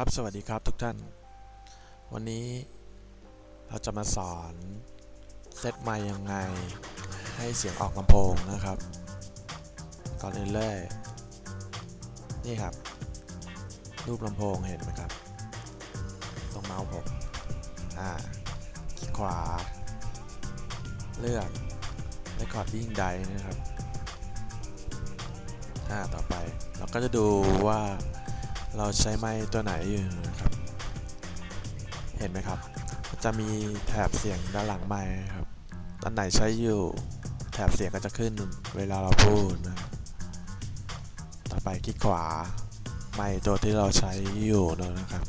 ครับสวัสดีครับทุกท่าน วันนี้เราจะมาสอนเซตไมค์ยังไงให้เสียงออกลำโพงนะครับ ก่อนอื่นเลยนี่ครับ รูปลำโพงเห็นไหมครับ ตรงเมาส์ผมอ่าคลิกขวา เลือก Recording Die นะครับอ่าต่อไปเราก็จะดูว่า เราใช้ไม้ตัวไหนอยู่นะครับ เห็นไหมครับ จะมีแถบเสียงด้านหลังไม้ครับอันไหนใช้อยู่ แถบเสียงก็จะขึ้นเวลาเราพูดนะครับต่อไปคลิกขวาไม้ตัวที่เราใช้อยู่นะครับ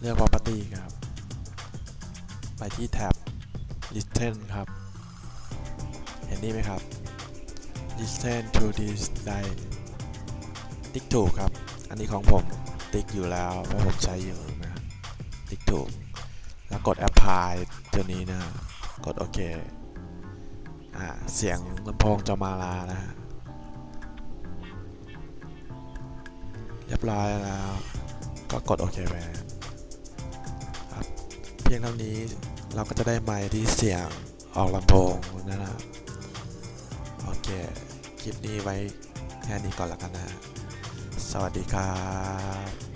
เลือก property ครับ ไปที่แท็บ listen ครับ เห็นนี่ไหมครับ listen to this die ติ๊กถูกครับ อันนี้ของผมติ๊กอยู่แล้วเพราะผมใช้อยู่นะติ๊กถูก แล้วกด apply ตัวนี้นะ กดโอเคอ่าเสียงลำโพงจะมาลานะฮะเรียบร้อยแล้ว ก็กดโอเคไปครับเพียงเท่านี้เราก็จะได้ไมค์ที่เสียงออกลำโพงนะครับโอเค คลิปนี้ไว้แค่นี้ก่อนละกันนะ สวัสดีครับ